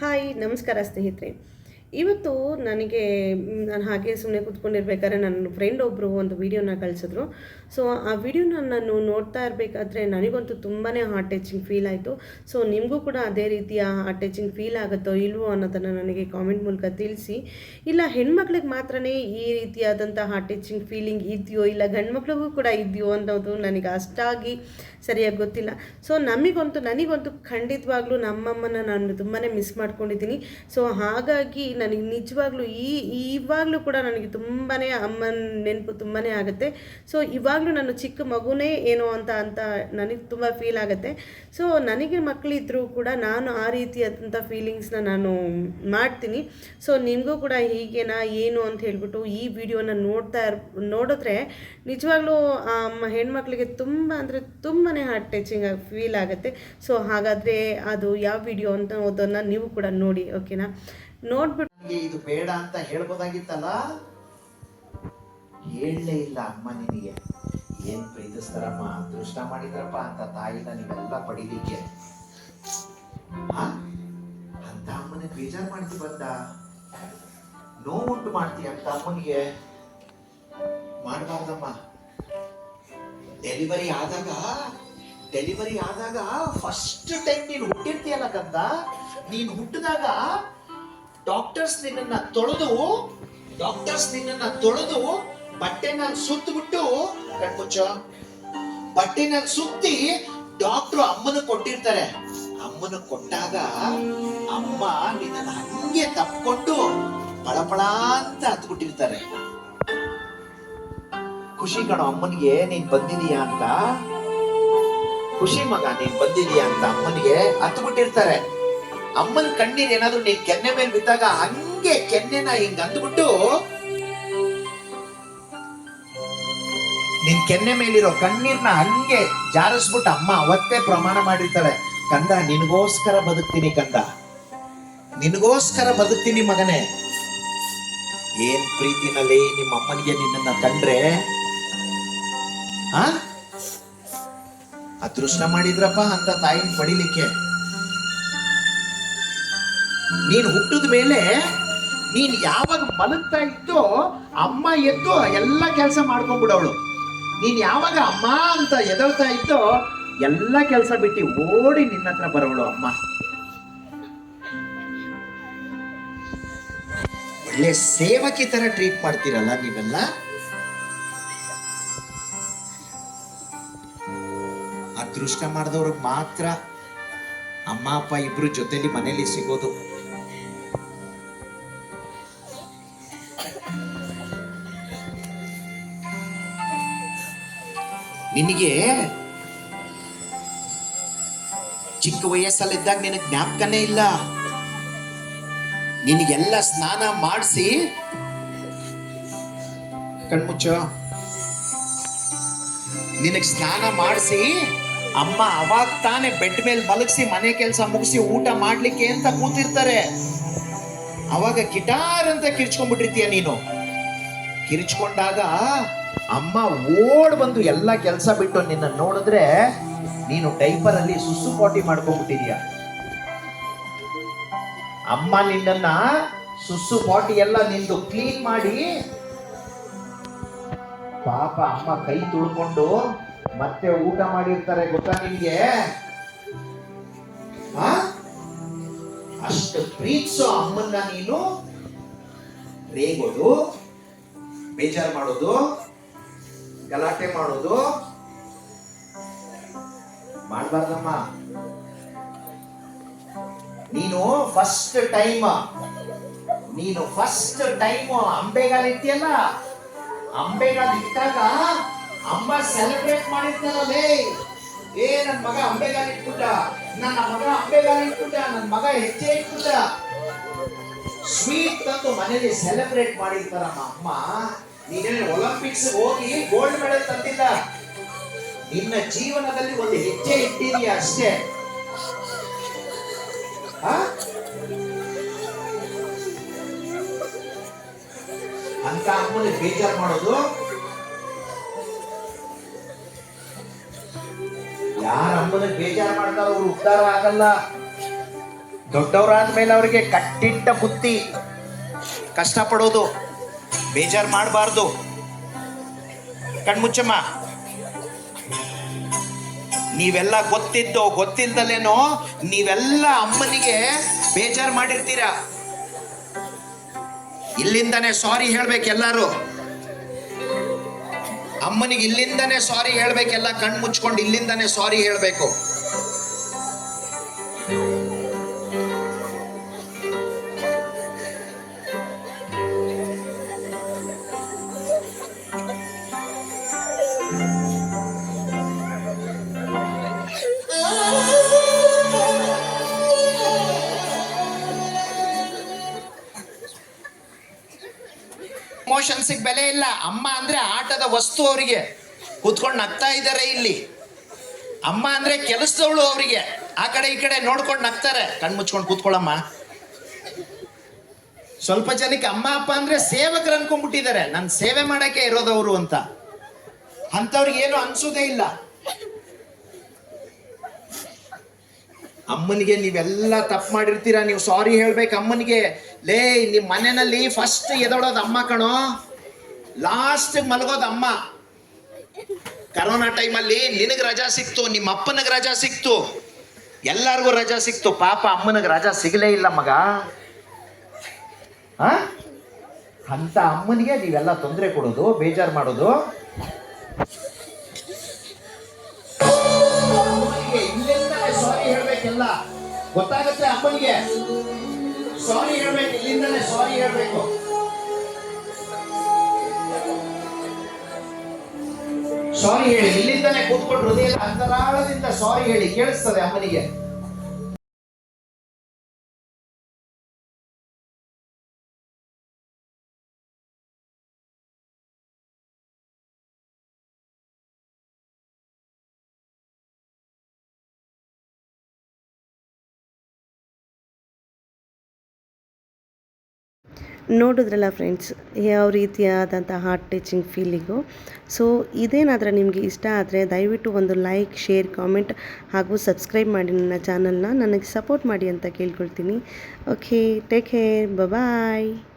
Hi ನಮಸ್ಕಾರ ಸ್ನೇಹಿತರೆ. ಇವತ್ತು ನನಗೆ, ನಾನು ಹಾಗೆ ಸುಮ್ಮನೆ ಕೂತ್ಕೊಂಡಿರ್ಬೇಕಾದ್ರೆ ನನ್ನ ಫ್ರೆಂಡ್ ಒಬ್ಬರು ಒಂದು ವಿಡಿಯೋನ ಕಳಿಸಿದ್ರು. ಸೊ ಆ ವಿಡಿಯೋನ ನಾನು ನೋಡ್ತಾ ಇರಬೇಕಾದ್ರೆ ನನಗಂತೂ ತುಂಬಾ ಹಾರ್ಟ್ ಟಚಿಂಗ್ ಫೀಲ್ ಆಯಿತು. ಸೊ ನಿಮಗೂ ಕೂಡ ಅದೇ ರೀತಿಯ ಹಾರ್ಟ್ ಟಚಿಂಗ್ ಫೀಲ್ ಆಗುತ್ತೋ ಇಲ್ವೋ ಅನ್ನೋದನ್ನು ನನಗೆ ಕಾಮೆಂಟ್ ಮೂಲಕ ತಿಳಿಸಿ. ಇಲ್ಲ, ಹೆಣ್ಮಕ್ಳಿಗೆ ಮಾತ್ರನೇ ಈ ರೀತಿಯಾದಂಥ ಹಾರ್ಟ್ ಟಚಿಂಗ್ ಫೀಲಿಂಗ್ ಇದೆಯೋ, ಇಲ್ಲ ಗಂಡು ಮಕ್ಳಿಗೂ ಕೂಡ ಇದೆಯೋ ಅನ್ನೋದು ನನಗೆ ಅಷ್ಟಾಗಿ ಸರಿಯಾಗಿ ಗೊತ್ತಿಲ್ಲ. ಸೊ ನಮಗಂತೂ ನನಗಂತೂ ಖಂಡಿತವಾಗ್ಲೂ ನಮ್ಮಮ್ಮನ ನಾನು ತುಂಬಾ ಮಿಸ್ ಮಾಡ್ಕೊಂಡಿದ್ದೀನಿ. ಸೊ ಹಾಗಾಗಿ ನನಗೆ ನಿಜವಾಗ್ಲೂ ಈ, ಇವಾಗಲೂ ಕೂಡ ನನಗೆ ತುಂಬಾ ಅಮ್ಮನ ನೆನಪು ತುಂಬಾ ಆಗುತ್ತೆ. ಸೊ ಇವಾಗಲೂ ನಾನು ಚಿಕ್ಕ ಮಗುನೇ ಏನೋ ಅಂತ ಅಂತ ನನಗೆ ತುಂಬ ಫೀಲ್ ಆಗುತ್ತೆ. ಸೊ ನನಗೆ ಮಕ್ಕಳಿದ್ರೂ ಕೂಡ ನಾನು ಆ ರೀತಿಯಾದಂಥ ಫೀಲಿಂಗ್ಸ್ನ ನಾನು ಮಾಡ್ತೀನಿ. ಸೊ ನಿಮಗೂ ಕೂಡ ಹೀಗೇನಾ, ಏನು ಅಂತ ಹೇಳ್ಬಿಟ್ಟು ಈ ವಿಡಿಯೋನ ನೋಡ್ತಾ ನೋಡಿದ್ರೆ ನಿಜವಾಗ್ಲೂ ಹೆಣ್ಮಕ್ಳಿಗೆ ತುಂಬ ಅಂದರೆ ತುಂಬಾ ಹಾರ್ಟ್ ಟಚಿಂಗ್ ಫೀಲ್ ಆಗುತ್ತೆ. ಸೊ ಹಾಗಾದರೆ ಅದು ಯಾವ ವಿಡಿಯೋ ಅಂತ ಓದೋದನ್ನ ನೀವು ಕೂಡ ನೋಡಿ ಓಕೆನಾ ನೋಡ್ಬಿಟ್ಟು ಇದು ಬೇಡ ಅಂತ ಹೇಳ್ಬೋದಾಗಿತ್ತಲ್ಲ? ಹೇಳಲೇ ಇಲ್ಲ ಅಮ್ಮ ನಿನಗೆ. ಏನು ಪ್ರೀತಿಸ್ತಾರಮ್ಮ? ದೃಷ್ಟ ಮಾಡಿದ್ರಪ್ಪ ಅಂತ ತಾಯಿನ ನೀವೆಲ್ಲ ಪಡೀಲಿಕ್ಕೆ? ಅಂತ ಅಮ್ಮನ ಬೇಜಾರು ಮಾಡ್ತಿ ಬಂದ? ನೋವುಂಟು ಮಾಡ್ತೀಯ ಅಂತ ಅಮ್ಮನಿಗೆ. ಮಾಡಬಾರ್ದಮ್ಮ. ಡೆಲಿವರಿ ಆದಾಗ ಡೆಲಿವರಿ ಆದಾಗ ಫಸ್ಟ್ ಟೈಮ್ ನೀನು ಹುಟ್ಟಿರ್ತೀಯಲ್ಲ ಕಂದ? ನೀನು ಹುಟ್ಟಿದಾಗ ಡಾಕ್ಟರ್ಸ್ ನಿನ್ನನ್ನ ತೊಳೆದು ಡಾಕ್ಟರ್ಸ್ ನಿನ್ನನ್ನ ತೊಳೆದು ಬಟ್ಟೆನ ಸುತ್ತಬಿಟ್ಟು ಕಣ್ಮುಚ್ಚ ಬಟ್ಟೆನ ಸುತ್ತಿ ಡಾಕ್ಟ್ರು ಅಮ್ಮನ ಕೊಟ್ಟಿರ್ತಾರೆ. ಅಮ್ಮನ ಕೊಟ್ಟಾಗ ಅಮ್ಮ ನಿನ್ನ ಹಂಗೆ ತಪ್ಕೊಂಡು ಪಳಪಳ ಅಂತ ಹತ್ಬಿಟ್ಟಿರ್ತಾರೆ. ಖುಷಿ ಕಣೋ ಅಮ್ಮನಿಗೆ, ನೀನ್ ಬಂದಿದೀಯಾ ಅಂತ? ಖುಷಿ ಮಗ, ನೀನ್ ಬಂದಿದೀಯಾ ಅಂತ ಅಮ್ಮನಿಗೆ ಹತ್ಬಿಟ್ಟಿರ್ತಾರೆ ಅಮ್ಮನ ಕಣ್ಣೀರ್ ಏನಾದ್ರು ನೀನ್ ಕೆನ್ನೆ ಮೇಲೆ ಬಿದ್ದಾಗ ಹಂಗೆ ಕೆನ್ನೆನ ಹಿಂಗ್ ಅಂದ್ಬಿಟ್ಟು ನಿನ್ ಕೆನ್ನೆ ಮೇಲಿರೋ ಕಣ್ಣೀರ್ನ ಹಂಗೆ ಜಾರಿಸ್ಬಿಟ್ಟು ಅಮ್ಮ ಅವತ್ತೇ ಪ್ರಮಾಣ ಮಾಡಿರ್ತಾಳೆ. ಕಂದ, ನಿನಗೋಸ್ಕರ ಬದುಕ್ತೀನಿ ಕಂದ. ನಿನಗೋಸ್ಕರ ಬದುಕ್ತೀನಿ ಮಗನೇ. ಏನ್ ಪ್ರೀತಿನಲ್ಲಿ ನಿಮ್ಮ ಅಮ್ಮನಿಗೆ ನಿನ್ನನ್ನ ಕಂಡ್ರೆ, ಆ? ಅದೃಷ್ಟ ಮಾಡಿದ್ರಪ್ಪ ಅಂತ ತಾಯಿನ ಪಡಿಲಿಕ್ಕೆ. ನೀನು ಹುಟ್ಟಿದ ಮೇಲೆ ನೀನು ಯಾವಾಗ ಮಲಗ್ತಾ ಇದ್ದೋ ಅಮ್ಮ ಎದ್ದು ಎಲ್ಲ ಕೆಲಸ ಮಾಡ್ಕೊಂಡ್ಬಿಡವಳು. ನೀನು ಯಾವಾಗ ಅಮ್ಮ ಅಂತ ಎದಳ್ತಾ ಇದ್ದೋ ಎಲ್ಲ ಕೆಲಸ ಬಿಟ್ಟು ಓಡಿ ನಿನ್ನ ಹತ್ರ ಬರೋಳು ಅಮ್ಮ. ಒಳ್ಳೆ ಸೇವಕಿ ತರ ಟ್ರೀಟ್ ಮಾಡ್ತೀರಲ್ಲ ನೀವೆಲ್ಲ? ಅದೃಷ್ಟ ಮಾಡಿದವ್ರಿಗೆ ಮಾತ್ರ ಅಮ್ಮ, ಅಪ್ಪ ಇಬ್ರು ಜೊತೆಲಿ ಮನೇಲಿ ಸಿಗೋದು. ನಿನಗೆ ಚಿಕ್ಕ ವಯಸ್ಸಲ್ಲಿದ್ದಾಗ ನಿನಗೆ ಜ್ಞಾಪಕನೇ ಇಲ್ಲ. ನಿನಗೆಲ್ಲ ಸ್ನಾನ ಮಾಡಿಸಿ ಕಣ್ಮುಚ್ಚ, ನಿನಗೆ ಸ್ನಾನ ಮಾಡಿಸಿ ಅಮ್ಮ ಅವಾಗ ತಾನೇ ಬೆಡ್ ಮೇಲೆ ಮಲಗಿಸಿ, ಮನೆ ಕೆಲಸ ಮುಗಿಸಿ, ಊಟ ಮಾಡ್ಲಿಕ್ಕೆ ಅಂತ ಕೂತಿರ್ತಾರೆ. ಅವಾಗ ಗಿಟಾರ್ ಅಂತ ಕಿರ್ಚ್ಕೊಂಡ್ಬಿಟ್ಟಿರ್ತೀಯ ನೀನು. ಕಿರ್ಚ್ಕೊಂಡಾಗ ಅಮ್ಮ ಓಡ್ ಬಂದು ಎಲ್ಲ ಕೆಲಸ ಬಿಟ್ಟು ನಿನ್ನ ನೋಡಿದ್ರೆ ನೀನು ಡೈಪರ್ ಅಲ್ಲಿ ಸುಸ್ಸು ಪಾಟಿ ಮಾಡ್ಕೊಂಡ್ಬಿಟ್ಟಿದೀಯ. ಅಮ್ಮ ನಿನ್ನ ಸುಸ್ಸು ಪಾಟಿ ಎಲ್ಲ ನಿಂದು ಕ್ಲೀನ್ ಮಾಡಿ ಪಾಪ ಅಮ್ಮ ಕೈ ತುಳ್ಕೊಂಡು ಮತ್ತೆ ಊಟ ಮಾಡಿರ್ತಾರೆ ಗೊತ್ತಾ ನಿಮ್ಗೆ? ಅಷ್ಟು ಪ್ರೀತಿಸೋ ಅಮ್ಮನ್ನ ನೀನು? ರೇಗೋದು ಬೇಜಾರು ಮಾಡೋದು, ಗಲಾಟೆ ಮಾಡೋದು. ಮಾಡಬಾರ್ದಮ್ಮ. ನೀನು ಫಸ್ಟ್ ಟೈಮ್ ನೀನು ಫಸ್ಟ್ ಟೈಮ್ ಅಂಬೆಗಾಲ್ ಇಟ್ಟಿಯಲ್ಲ ಅಂಬೆಗಾಲ್ ಇಟ್ಟಾಗ ಅಮ್ಮ ಸೆಲೆಬ್ರೇಟ್ ಮಾಡಿರ್ತಾರಲ್ಲೇ ಏ, ನನ್ ಮಗ ಅಂಬೆಗಾಲ ಇಟ್ಬಿಟ್ಟ. ನನ್ನ ಮಗ ಅಂಬೆಗಾಲ ಇಟ್ಬಿಟ್ಟ. ನನ್ನ ಮಗ ಹೆಜ್ಜೆ ಇಟ್ಬಿಟ್ಟ. ಸ್ವೀಟ್ ತಂದು ಮನೇಲಿ ಸೆಲೆಬ್ರೇಟ್ ಮಾಡಿರ್ತಾರ ಅಮ್ಮ. ನೀನೇ ಒಲಿಂಪಿಕ್ಸ್ ಹೋಗಿ ಗೋಲ್ಡ್ ಮೆಡಲ್ ತಂದಿಲ್ಲ ನಿನ್ನ ಜೀವನದಲ್ಲಿ ಒಂದು ಹೆಜ್ಜೆ ಇಟ್ಟಿದೀಯ ಅಷ್ಟೇ? ಅಂತ ಅಮ್ಮನ ಬೇಜಾರು ಮಾಡೋದು? ಯಾರ ಅಮ್ಮನ ಬೇಜಾರು ಮಾಡ್ತಾರೋ ಅವ್ರು ಉದ್ಧಾರ ಆಗಲ್ಲ. ದೊಡ್ಡವರಾದ್ಮೇಲೆ ಅವರಿಗೆ ಕಟ್ಟಿಟ್ಟ ಬುತ್ತಿ ಕಷ್ಟಪಡೋದು, ಬೇಜಾರು ಮಾಡಬಾರ್ದು. ಕಣ್ಮುಚ್ಚಮ್ಮ, ನೀವೆಲ್ಲ ಗೊತ್ತಿದ್ದೋ ಗೊತ್ತಿಲ್ದಲೇನೋ ನೀವೆಲ್ಲ ಅಮ್ಮನಿಗೆ ಬೇಜಾರು ಮಾಡಿರ್ತೀರ? ಇಲ್ಲಿಂದಾನೆ ಸಾರಿ ಹೇಳ್ಬೇಕು ಎಲ್ಲಾರು. ಅಮ್ಮನಿಗೆ ಇಲ್ಲಿಂದನೇ ಸಾರಿ ಹೇಳ್ಬೇಕೆಲ್ಲ ಕಣ್ಣು ಮುಚ್ಕೊಂಡು ಇಲ್ಲಿಂದನೇ ಸಾರಿ ಹೇಳ್ಬೇಕು. ಇಮೋಷನ್ಸಿಗೆ ಬೆಲೆ ಇಲ್ಲ. ಅಮ್ಮ ಅಂದ್ರೆ ಆಟದ ವಸ್ತು ಅವರಿಗೆ. ಕೂತ್ಕೊಂಡು ನಗ್ತಾ ಇದ್ದಾರೆ ಇಲ್ಲಿ. ಅಮ್ಮ ಅಂದ್ರೆ ಕೆಲಸದವಳು ಅವರಿಗೆ. ಆ ಕಡೆ ಈ ಕಡೆ ನೋಡ್ಕೊಂಡು ನಗ್ತಾರೆ. ಕಣ್ ಮುಚ್ಕೊಂಡು ಕೂತ್ಕೊಳ್ಳಮ್ಮ. ಸ್ವಲ್ಪ ಜನಕ್ಕೆ ಅಮ್ಮ, ಅಪ್ಪ ಅಂದ್ರೆ ಸೇವಕರು ಅನ್ಕೊಂಡ್ಬಿಟ್ಟಿದ್ದಾರೆ. ನನ್ ಸೇವೆ ಮಾಡಕ್ಕೆ ಇರೋದವರು ಅಂತ. ಅಂಥವ್ರಿಗೆ ಏನು ಅನ್ಸೋದೇ ಇಲ್ಲ. ಅಮ್ಮನಿಗೆ ನೀವೆಲ್ಲ ತಪ್ಪು ಮಾಡಿರ್ತೀರಾ? ನೀವು ಸಾರಿ ಹೇಳ್ಬೇಕು ಅಮ್ಮನಿಗೆ. ಲೇ ನಿಮ್ಮ ಮನೆಯಲ್ಲಿ ಫಸ್ಟ್ ಎದೊಳೋದು ಅಮ್ಮ ಕಣೋ. ಲಾಸ್ಟ್ ಮಲಗೋದು ಅಮ್ಮ. ಕರೋನಾ ಟೈಮಲ್ಲಿ ನಿನಗೆ ರಜಾ ಸಿಕ್ತು, ನಿಮ್ಮ ಅಪ್ಪನಿಗೆ ರಜಾ ಸಿಕ್ತು. ಎಲ್ಲರಿಗೂ ರಜಾ ಸಿಕ್ತು. ಪಾಪ ಅಮ್ಮನಿಗೆ ರಜಾ ಸಿಗಲೇ ಇಲ್ಲ ಮಗ? ಅಂತ ಅಮ್ಮನಿಗೆ ನೀವೆಲ್ಲ ತೊಂದರೆ ಕೊಡೋದು, ಬೇಜಾರು ಮಾಡೋದು. ಸಾರಿ ಹೇಳ್ಬೇಕೆಲ್ಲ. ಗೊತ್ತಾಗುತ್ತೆ ಅಮ್ಮನಿಗೆ? ಸಾರಿ ಹೇಳ್ಬೇಕು, ಇಲ್ಲಿಂದಲೇ ಸಾರಿ ಹೇಳ್ಬೇಕು. ಸಾರಿ ಹೇಳಿ ಇಲ್ಲಿಂದಲೇ ಕೂತ್ಕೊಂಡು ಹೃದಯದ ಅಂತರಾಳದಿಂದ ಸಾರಿ ಹೇಳಿ ಕೇಳಿಸ್ತದೆ ಅಮ್ಮನಿಗೆ. ನೋಡಿದ್ರಲ್ಲ ಫ್ರೆಂಡ್ಸ್ ಯಾವ ರೀತಿಯಾದಂಥ ಹಾರ್ಟ್ ಟಚಿಂಗ್ ಫೀಲಿಂಗು ಸೊ ಇದೇನಾದರೂ ನಿಮಗೆ ಇಷ್ಟ ಆದರೆ ದಯವಿಟ್ಟು ಒಂದು ಲೈಕ್ ಶೇರ್ ಕಾಮೆಂಟ್ ಹಾಗೂ ಸಬ್ಸ್ಕ್ರೈಬ್ ಮಾಡಿ ನನ್ನ ಚಾನಲ್ನ ನನಗೆ ಸಪೋರ್ಟ್ ಮಾಡಿ ಅಂತ ಕೇಳ್ಕೊಳ್ತೀನಿ. Okay take care bye